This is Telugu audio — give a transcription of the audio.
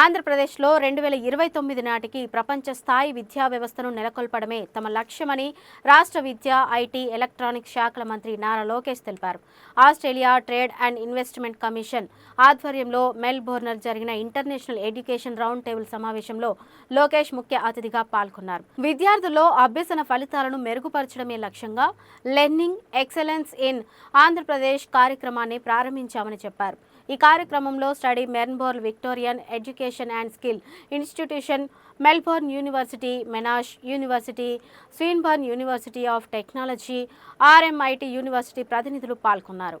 ఆంధ్రప్రదేశ్లో రెండు వేల ఇరవై తొమ్మిది నాటికి ప్రపంచ స్థాయి విద్యా వ్యవస్థను నెలకొల్పడమే తమ లక్ష్యమని రాష్ట్ర విద్య ఐటీ ఎలక్ట్రానిక్ శాఖల మంత్రి నారా లోకేష్ తెలిపారు. Australia trade and investment commission ఆధ్వర్యంలో మెల్బోర్నర్ జరిగిన ఇంటర్నేషనల్ ఎడ్యుకేషన్ రౌండ్ టేబుల్ సమావేశంలో లోకేష్ ముఖ్య అతిథిగా పాల్గొన్నారు. విద్యార్థుల్లో అభ్యసన ఫలితాలను మెరుగుపరచడమే లక్ష్యంగా లెర్నింగ్ ఎక్సలెన్స్ ఇన్ ఆంధ్రప్రదేశ్ కార్యక్రమాన్ని ప్రారంభించామని చెప్పారు. ఈ కార్యక్రమంలో study Melbourne Victorian education and skill institution Melbourne university Monash university Swinburne university of technology RMIT university ప్రతినిధులు పాల్గొన్నారు.